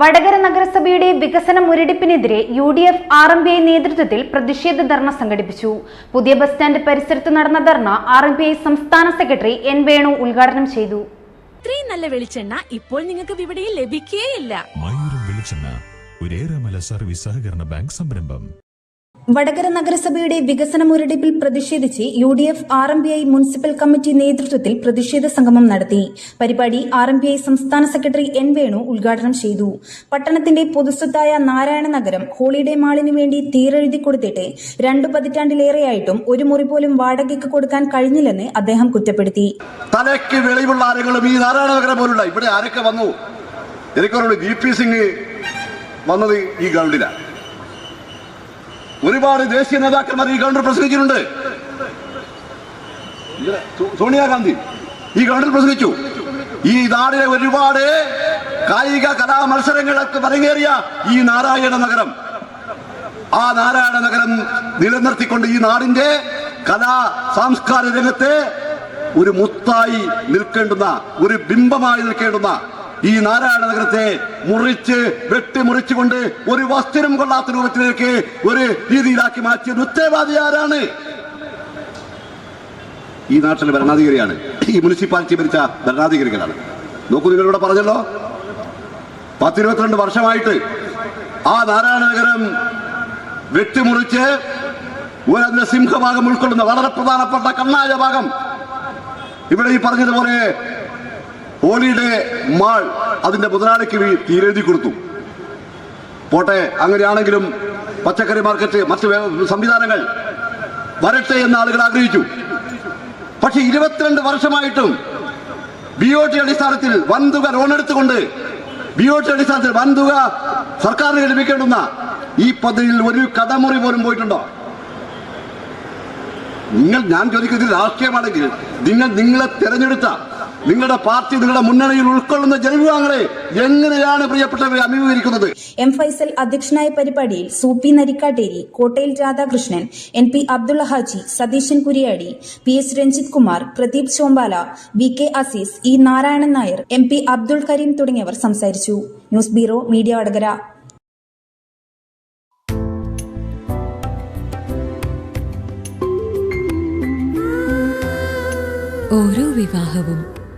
വടകര നഗരസഭയുടെ വികസന മുരടിപ്പിനെതിരെ U D F R M B I നേതൃത്വത്തിൽ പ്രതിഷേധ ധർണ സംഘടിപ്പിച്ചു. പുതിയ ബസ് സ്റ്റാൻഡ് പരിസരത്ത് നടന്ന ധർണ ആർ എം ബി ഐ സംസ്ഥാന സെക്രട്ടറി എൻ വേണു ഉദ്ഘാടനം ചെയ്തു. ഇത്രയും നല്ല വെളിച്ചെണ്ണ ഇപ്പോൾ നിങ്ങൾക്ക് വിപണിയിൽ ലഭിക്കുകയില്ല സർവീസ് സഹകരണ ബാങ്ക് സംരംഭം. വടകര നഗരസഭയുടെ വികസന മുരടിപ്പിൽ പ്രതിഷേധിച്ച് U D F R M P I municipal committee നേതൃത്വത്തിൽ പ്രതിഷേധ സംഗമം നടത്തി. പരിപാടി ആർ എം പി ഐ സംസ്ഥാന സെക്രട്ടറി എൻ വേണു ഉദ്ഘാടനം ചെയ്തു. പട്ടണത്തിന്റെ പൊതുസ്വത്തായ നാരായണ നഗരം ഹോളിഡേ മാളിനു വേണ്ടി തീരെഴുതി കൊടുത്തിട്ട് രണ്ടു പതിറ്റാണ്ടിലേറെയായിട്ടും ഒരു മുറി പോലും വാടകയ്ക്ക് കൊടുക്കാൻ കഴിഞ്ഞില്ലെന്ന് അദ്ദേഹം കുറ്റപ്പെടുത്തി. തലയ്ക്ക് വെളിവുള്ള ആരെങ്കിലും ഈ നാരായണനഗരം പോലുള്ള ഇവിടെ ആരൊക്കെ വന്നു? എനിക്കറിയുള്ളൂ വി പി സിംഗ് വന്നത് ഈ ഗവൺമെന്റിലാണ് ഒരുപാട് ദേശീയ നേതാക്കന്മാർ ഈ ഗവൺമെന്റ് പ്രസംഗിച്ചിട്ടുണ്ട്. സോണിയാഗാന്ധി ഈ ഗവൺമെന്റ് പ്രസംഗിച്ചു. ഈ നാടിലെ ഒരുപാട് കായിക കലാ മത്സരങ്ങളൊക്കെ പരങ്ങേറിയ ഈ നാരായണ നഗരം. ആ നാരായണ നഗരം നിലനിർത്തിക്കൊണ്ട് ഈ നാടിന്റെ കലാ സാംസ്കാരിക രംഗത്തെ ഒരു മുത്തായി നിൽക്കേണ്ടുന്ന ഒരു ബിംബമായി നിൽക്കേണ്ടുന്ന ഈ നാരായണ നഗരത്തെ മുറിച്ച് വെട്ടിമുറിച്ചുകൊണ്ട് ഒരു വസ്ത്രം കൊള്ളാത്ത രൂപത്തിലേക്ക് ഒരു രീതിയിലാക്കി മാറ്റിയ ഉത്തരവാദി ആരാണ്? ഈ നാട്ടിലെ ഭരണാധികാരിയാണ്. ഈ മുനിസിപ്പാലിറ്റി ഭരിച്ച ഭരണാധികാരികളാണ്. നോക്കൂ നിങ്ങളിവിടെ പറഞ്ഞല്ലോ? പത്തിരുപത്തിരണ്ട് വർഷമായിട്ട് ആ നാരായണ നഗരം വെട്ടിമുറിച്ച് ഒരതിന്റെ സിംഹഭാഗം ഉൾക്കൊള്ളുന്ന വളരെ പ്രധാനപ്പെട്ട കണ്ണായ ഭാഗം. ഇവിടെ ഈ പറഞ്ഞതുപോലെ ഹോളിഡേ മാൾ അതിന്റെ മുതലാളിക്ക് തീരെഴുതി കൊടുത്തു. പോട്ടെ അങ്ങനെയാണെങ്കിലും പച്ചക്കറി മാർക്കറ്റ് മറ്റ് സംവിധാനങ്ങൾ വരട്ടെ എന്ന് ആളുകൾ ആഗ്രഹിച്ചു. പക്ഷെ ഇരുപത്തിരണ്ട് വർഷമായിട്ടും ബി ഒ ടി അടിസ്ഥാനത്തിൽ വൻതുക ലോൺ എടുത്തുകൊണ്ട് ബി ഒ ടി അടിസ്ഥാനത്തിൽ വൻതുക സർക്കാരിന് ലഭിക്കേണ്ടുന്ന ഈ പദ്ധതിയിൽ ഒരു കഥമുറി പോലും പോയിട്ടുണ്ടോ? നിങ്ങൾ ഞാൻ ചോദിക്കുന്നത് രാഷ്ട്രീയമാണെങ്കിൽ നിങ്ങൾ നിങ്ങളെ തെരഞ്ഞെടുത്ത നിങ്ങളുടെ പാർട്ടി നിങ്ങളുടെ മുന്നണിയിൽ ഉൾക്കൊള്ളുന്ന ജനവിഭാഗങ്ങളെ എങ്ങനെയാണ് പ്രിയപ്പെട്ടവരെ അഭിമുഖീകരിക്കുന്നത്? എം ഫൈസൽ അധ്യക്ഷനായ പരിപാടിയിൽ Sooppi Narikkatteri Kottayil Radhakrishnan N P Abdulla Haji Satheesan Kuriyadi P S Ranjith Kumar Pradeep Chombala V K Azeez E Narayanan Nair M P Abdul Kareem തുടങ്ങിയവർ സംസാരിച്ചു. News bureau media Vadakara. ഓരോ വിവാഹവും